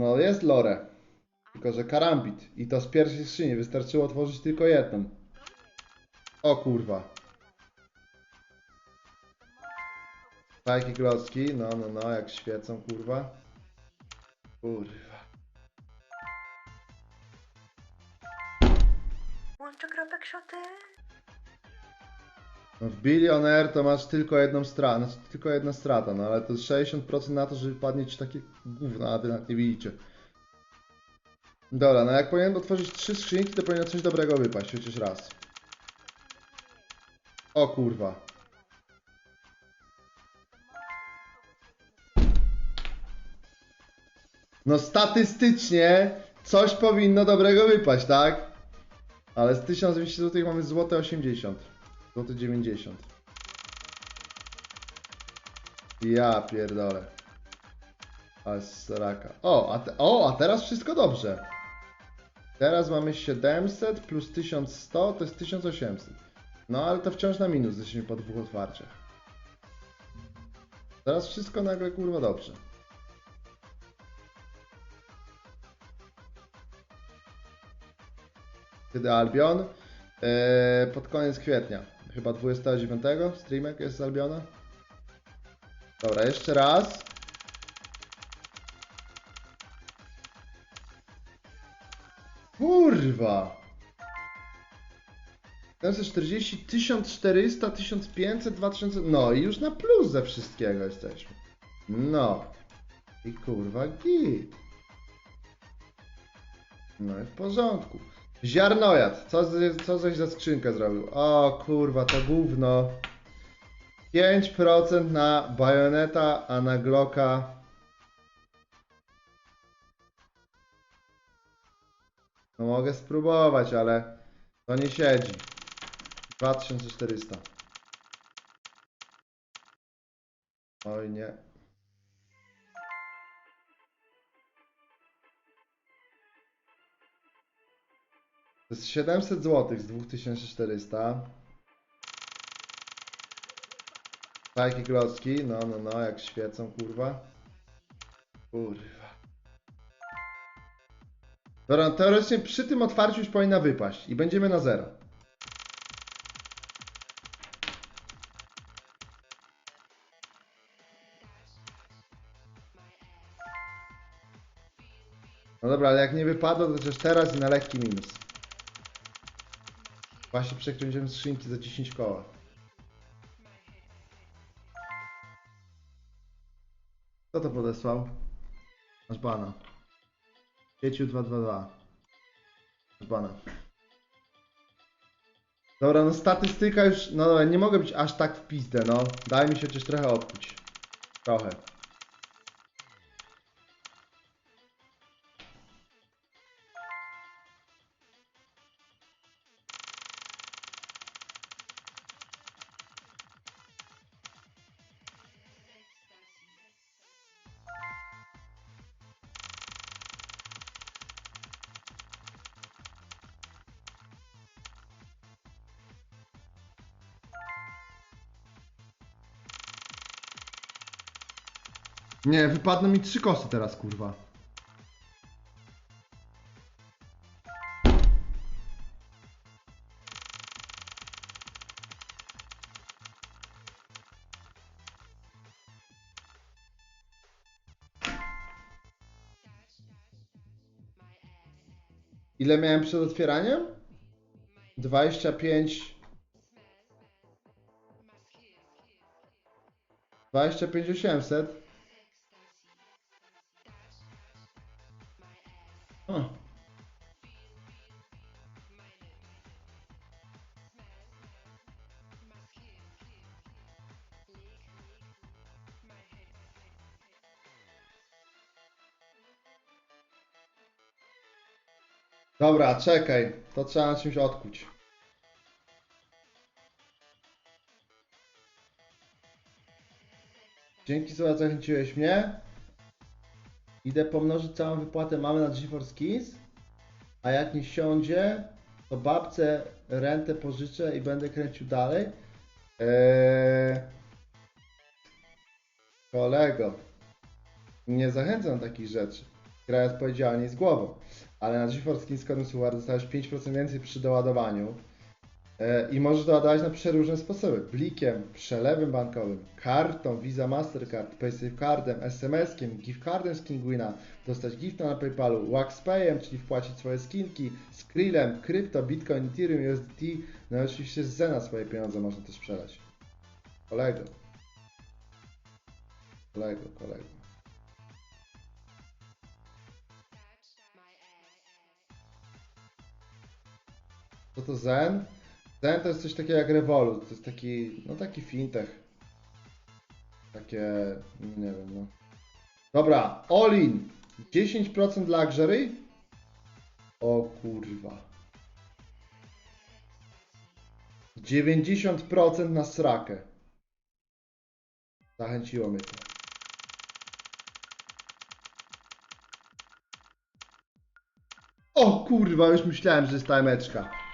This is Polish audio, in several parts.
No jest lore. Tylko, że karambit. I to z pierwszej skrzyni. Wystarczyło otworzyć tylko jedną. O kurwa. Takie klocki. No, no, no. Jak świecą, kurwa. Kurwa. Łączę kropek szoty. No w Billionaire to masz tylko jedną stratę, znaczy tylko jedna strata, no ale to 60% na to, że wypadnie ci takie gówno, a wy nawet nie widzicie. Dobra, no jak powinien otworzyć trzy skrzynki, to powinno coś dobrego wypaść, chociaż raz. O kurwa. No statystycznie coś powinno dobrego wypaść, tak? Ale z 1200 zł mamy złote 80. Złoty 90. Ja pierdolę. Ale sraka. O a, te, o, a teraz wszystko dobrze. Teraz mamy 700 plus 1100 to jest 1800. No ale to wciąż na minus, jesteśmy po dwóch otwarciach. Teraz wszystko nagle kurwa dobrze. Kiedy Albion? Eee, pod koniec kwietnia. Chyba 29 streamek jest z Albiona. Dobra, jeszcze raz. Kurwa! 740, 1400, 1500, 2000. No i już na plus ze wszystkiego jesteśmy. No. I kurwa git. No i w porządku. Ziarnojad. Co, z- co żeś za skrzynkę zrobił? O kurwa, to gówno. 5% na bajoneta, a na Glocka. No mogę spróbować, ale to nie siedzi. 2400. Oj nie. To jest 700 zł z 2400. Takie klocki, no, no, no, jak świecą, kurwa. Kurwa. Dobra, teoretycznie przy tym otwarciu już powinna wypaść i będziemy na zero. No dobra, ale jak nie wypadło, to chociaż teraz i na lekki minus. Właśnie przekręciłem skrzynki za 10 koła. Kto to podesłał? Masz bana. Pieciu 222. Masz bana. Dobra, no statystyka już, no dobra, nie mogę być aż tak w pizdę, no. Daj mi się chociaż trochę odkuć. Trochę. Nie, wypadną mi trzy kosy teraz, kurwa. Ile miałem przed otwieraniem? 25 25 800 Dobra, czekaj. To trzeba czymś odkuć. Dzięki za zachęciłeś mnie. Idę pomnożyć całą wypłatę mamy na GeForce Keys. A jak nie siądzie, to babce rentę pożyczę i będę kręcił dalej. Eee... Kolego, nie zachęcam takich rzeczy. gra jest odpowiedzialnie z głową. Ale na GeForce z kodem Suwar dostajesz 5% więcej przy doładowaniu. E, I możesz doładować na przeróżne sposoby. Blikiem, przelewem bankowym, kartą, Visa Mastercard, PaySafe Cardem, SMS-kiem, gift cardem z Kingwina, dostać gifta na PayPalu, WaxPayem, czyli wpłacić swoje skinki, Skrillem, krypto, Bitcoin, Ethereum, USDT, no i oczywiście z Zena swoje pieniądze można też przelać. Kolego. Kolego, kolego. Co to Zen? Zen to jest coś takiego jak Revolut, to jest taki, no taki fintech. Takie, no nie wiem, no. Dobra, Olin. 10% luxury? O kurwa. 90% na srakę. Zachęciło mnie to. O kurwa, już myślałem, że jest tajmeczka.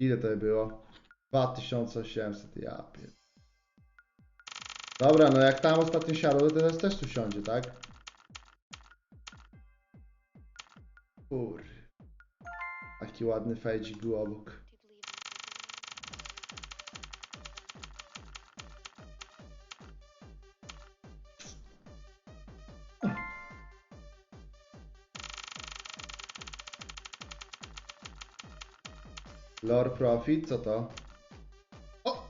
Ile to było? 2800, ja pier... Dobra, no jak tam ostatnio siadło, to teraz też tu siądzie, tak? Kur... Taki ładny fejdzik był obok. Lore Profit, co to? O!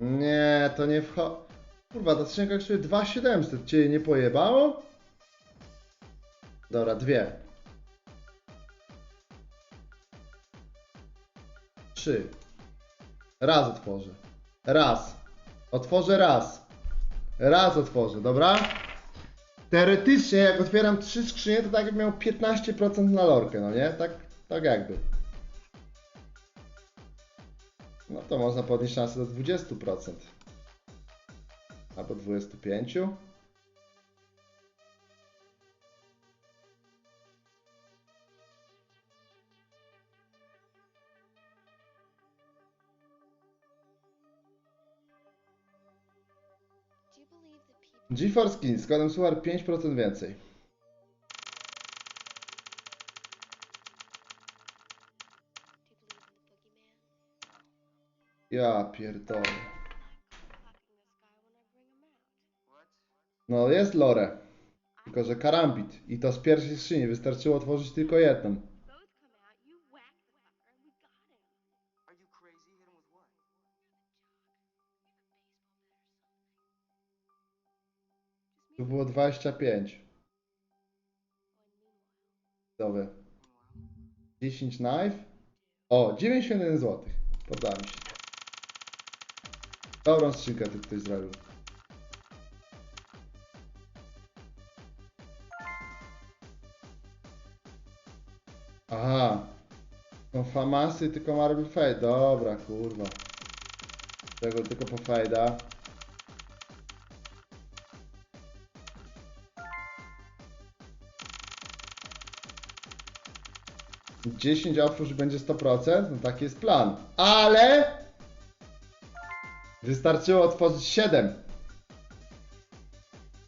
Nie, to nie wcho... Kurwa, ta skrzynka kosztuje 2700. Cię nie pojebało? Dobra, dwie. Trzy. Raz otworzę. Raz. Otworzę raz. Raz otworzę, dobra? Teoretycznie, jak otwieram trzy skrzynie, to tak jakbym miał 15% na lorkę, no nie? Tak, tak jakby. No to można podnieść szansę do 20%. Albo 25%. GeForce Skin z kodem SUAR 5% więcej. Ja pierdolę. No jest lore. Tylko, że karambit. I to z pierwszej skrzyni. Wystarczyło otworzyć tylko jedną. 25. Dowy. 10 knife. O, 91 zł. Podam się. Dobrą skrzynkę ty ktoś zrobił. Aha. Są famasy, tylko Marble Fade. Dobra, kurwa. Tego tylko po Fade'a. 10 apszusz będzie 100%, no taki jest plan. Ale wystarczyło otworzyć 7.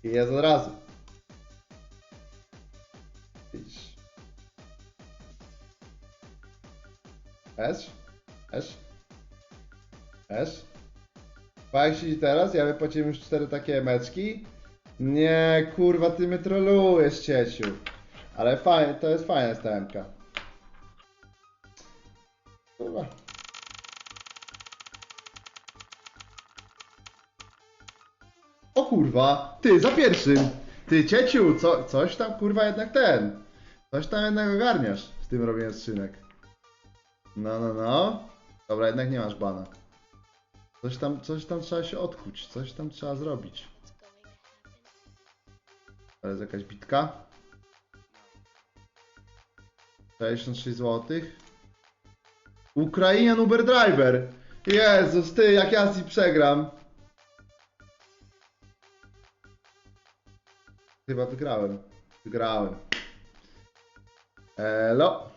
I jest od razu. Widzisz. Esz? Esz? Esz? Fajsi teraz, ja wypłaciłem już 4 takie emeczki. Nie, kurwa, ty mnie trolujesz, cieciu. Ale fajnie, to jest fajna stemka. Kurwa. O kurwa, ty za pierwszym. Ty cieciu, co, coś tam kurwa jednak ten. Coś tam jednak ogarniasz z tym robieniem skrzynek. No, no, no. Dobra, jednak nie masz bana. Coś tam, coś tam trzeba się odkuć, coś tam trzeba zrobić. To jest jakaś bitka. 66 zł. Ukrainian Uber Driver. Jezus, ty, jak ja z przegram. Chyba wygrałem. Wygrałem. Elo.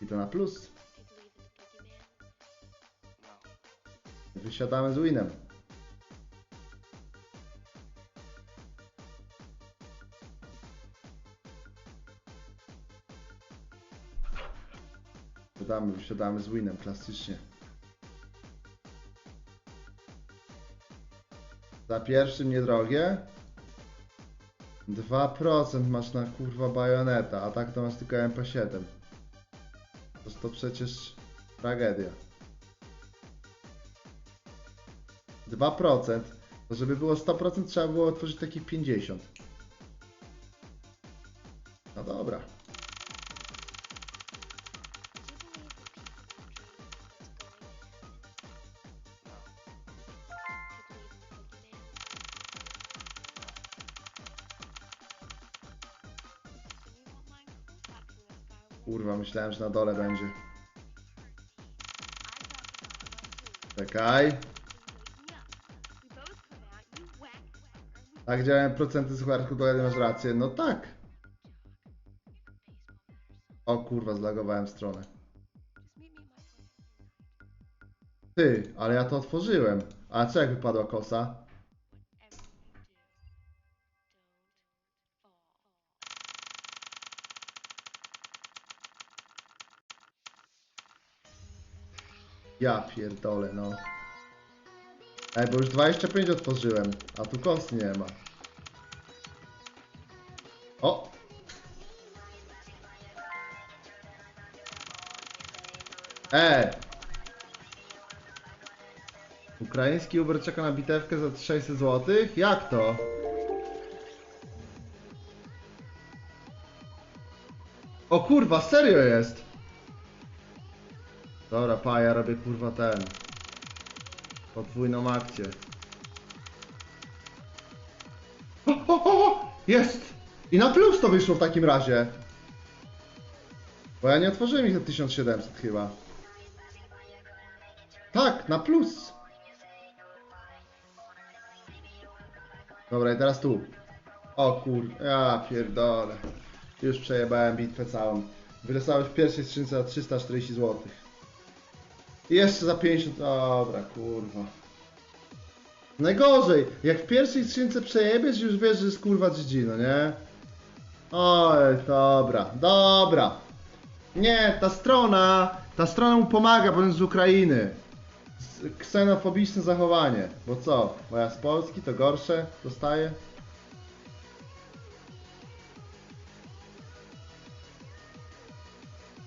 I to na plus. Wysiadamy z winem. Wysiadamy, wysiadamy z winem, klasycznie. Za pierwszym niedrogie. 2% masz na kurwa bajoneta, a tak to masz tylko MP7. To, to przecież tragedia. 2%. To żeby było 100% trzeba było otworzyć takich 50. Kurwa, myślałem, że na dole będzie. Czekaj. Tak działają procenty sucharków, to masz rację. No tak. O kurwa, zlagowałem stronę. Ty, ale ja to otworzyłem. A jak wypadła kosa? Ja pierdolę, no. Ej, bo już 25 otworzyłem, a tu kos nie ma. O! Ej! Ukraiński Uber czeka na bitewkę za 600 zł? Jak to? O kurwa, serio jest! Dobra, pa, ja robię kurwa ten. Podwójną akcję. O, o, o, jest! I na plus to wyszło w takim razie. Bo ja nie otworzyłem ich za 1700 chyba. Tak, na plus. Dobra, i teraz tu. O kur... Ja pierdolę. Już przejebałem bitwę całą. Wylosowałeś w pierwszej skrzynce za 340 zł. Jeszcze za 50... Dobra, kurwa. Najgorzej, jak w pierwszej skrzynce przejebiesz, już wiesz, że jest kurwa GG, no nie? Oj, dobra, dobra. Nie, ta strona, ta strona mu pomaga, bo on jest z Ukrainy. Ksenofobiczne zachowanie. Bo co? Bo ja z Polski to gorsze dostaję?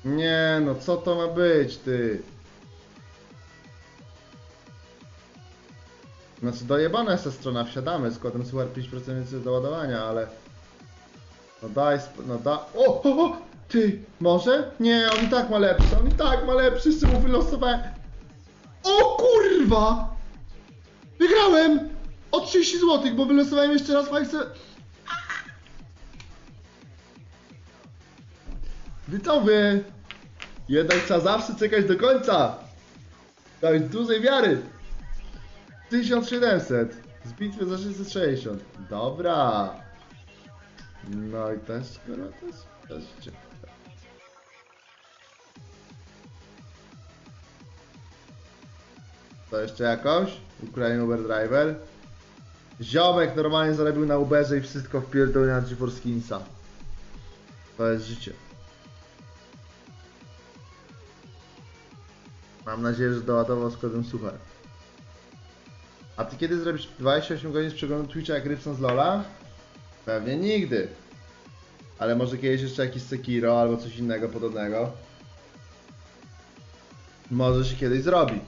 Nie, no co to ma być, ty? Znaczy dojebana jest ta strona, wsiadamy z kodem super 5% więcej do ładowania, ale... No daj, no da... O, o, o! Ty, może? Nie, on i tak ma lepszy, on i tak ma lepszy, jeszcze mu wylosowałem... O kurwa! Wygrałem! O 30 zł, bo wylosowałem jeszcze raz fajce... Widzowie! Jednak trzeba zawsze czekać do końca! Dać dużej wiary! 1700 z bitwy za 660. Dobra. No i też skoro też, też ciekawe. To jeszcze jakąś? Ukraine Uber Driver. Ziomek normalnie zarobił na Uberze i wszystko wpierdolił na GeForce. To jest życie. Mam nadzieję, że doładował z kodem. A ty kiedy zrobisz 28 godzin z przeglądu Twitcha jak Rybson z Lola? Pewnie nigdy. Ale może kiedyś jeszcze jakiś Sekiro albo coś innego podobnego. Może się kiedyś zrobi.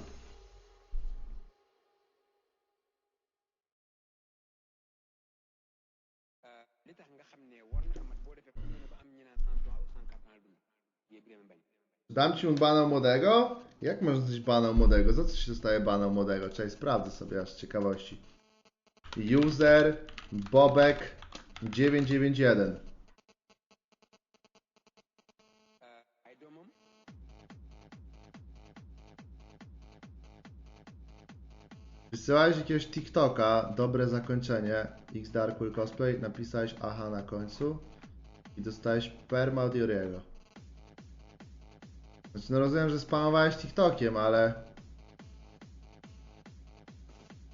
li tax nga xam ne war na amat boo defee pour nga ba am ñu naan 103 ou 104 dund yëpp dama bañ Dam ci un bana młodego? Jak można coś bana młodego? Za co się dostaje bana młodego? Czekaj, sprawdzę sobie aż z ciekawości. User Bobek 991. ay doomam Wysyłałeś jakiegoś TikToka, dobre zakończenie, X Dark Cosplay, napisałeś aha na końcu i dostałeś perma od Juriego. Znaczy no rozumiem, że spamowałeś TikTokiem, ale...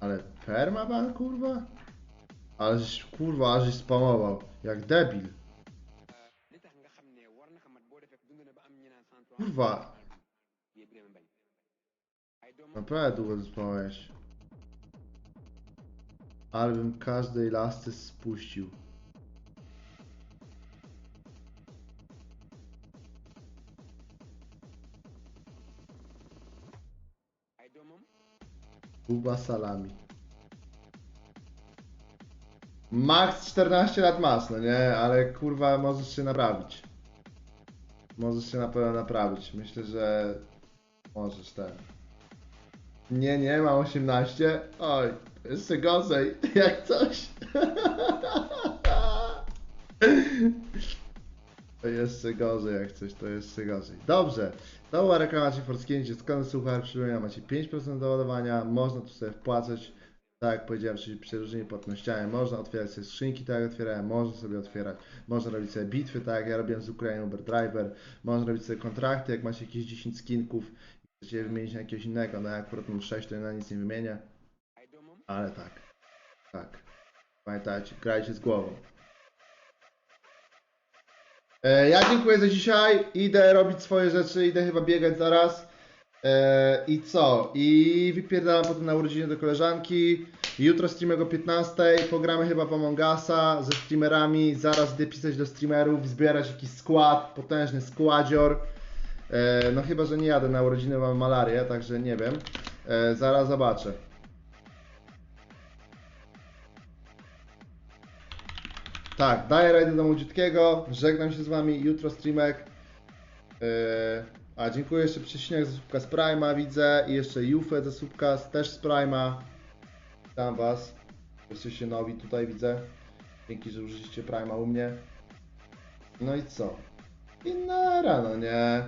Ale perma ban kurwa? Ale żeś, kurwa, żeś spamował, jak debil. li tax nga xam ne war na amat boo defee dund na ba am ñu naan 103 Kurwa, Naprawdę długo zespołeś. Ale bym każdej lasty spuścił. Buba salami. Max 14 lat masz, no nie? Ale kurwa możesz się naprawić. Możesz się na pewno naprawić. Myślę, że możesz ten. Nie, nie, mam 18. Oj, jeszcze gorzej, jak coś. To jeszcze gorzej, jak coś, to jeszcze gorzej. Dobrze, to była reklama Forskinie, skąd słuchaj, przypominam, macie 5% do ładowania, można tu sobie wpłacać, tak jak powiedziałem, czyli przeróżnymi płatnościami, można otwierać sobie skrzynki, tak jak otwierałem, można sobie otwierać, można robić sobie bitwy, tak jak ja robiłem z Ukrainą Uber Driver, można robić sobie kontrakty, jak macie jakieś 10 skinków i chcecie wymienić na jakiegoś innego, no ja akurat mam 6, to ja na nic nie wymienię, ale tak, tak, pamiętajcie, grajcie z głową. E, Ja dziękuję za dzisiaj. Idę robić swoje rzeczy, idę chyba biegać zaraz. E, I co? I wypierdalam potem na urodziny do koleżanki. Jutro streamego o 15. Pogramy chyba w Among Usa ze streamerami. Zaraz idę pisać do streamerów, zbierać jakiś skład, potężny składzior. E, No chyba, że nie jadę na urodziny, mam malarię, także nie wiem. Zaraz zobaczę. Tak, daję rajdę do młodziutkiego, żegnam się z wami, jutro streamek. Yy, a dziękuję jeszcze Przesinek za słupka z Prima, widzę, i jeszcze Jufę za słupka też z Prima. Witam was. Jesteście nowi tutaj, widzę. Dzięki, że użyliście Prima u mnie. No i co? I na rano, nie?